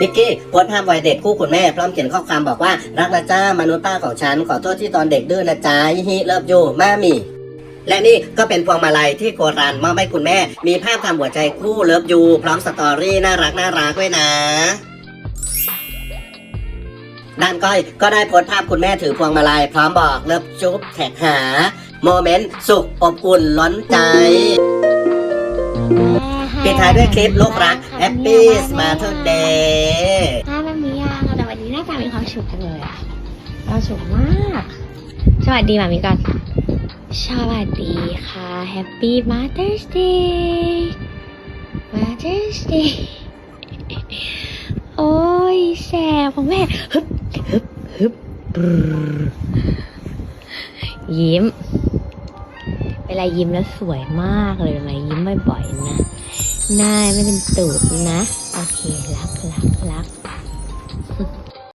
นิกกี้โพสต์ภาพวัยเด็กคู่คุณแม่ พร้อมเขียนข้อความบอกว่ารักนะจ้ามนุษย์ป้าของฉัน ขอโทษที่ตอนเด็กดื้อนะจ๊ะฮิเลิฟยูมามีและนี่ก็เป็นพวงมาลัยที่โกรันมอบให้คุณแม่ มีภาพทำหัวใจคู่เลิฟยูพร้อมสตอรี่น่ารักน่ารักด้วยนะด้านก้อยก็ได้โพสภาพคุณแม่ถือพวงมาลัยพร้อมบอกเลิฟจุ๊บแท็กหา โมเมนต์สุขอบอุ่นล้นใจปิดท้ายด้วยคลิปลูกรัก Happy Mother's Day หน้าแบบนี้ยังแต่วันนี้หน้าตามีความสุขจังเลยอะเราสุขมาก สวัสดีมามีก่อนสวัสดีค่ะ Happy Mother's Day Mother's Day โอ้ยแสบของแม่ฮึบฮึบฮึบยิ้ม เวลายิ้มแล้วสวยมากเลยทำไมยิ้มบ่อยๆนะหน้าไม่เป็นตูดนะ โอเครักรักรัก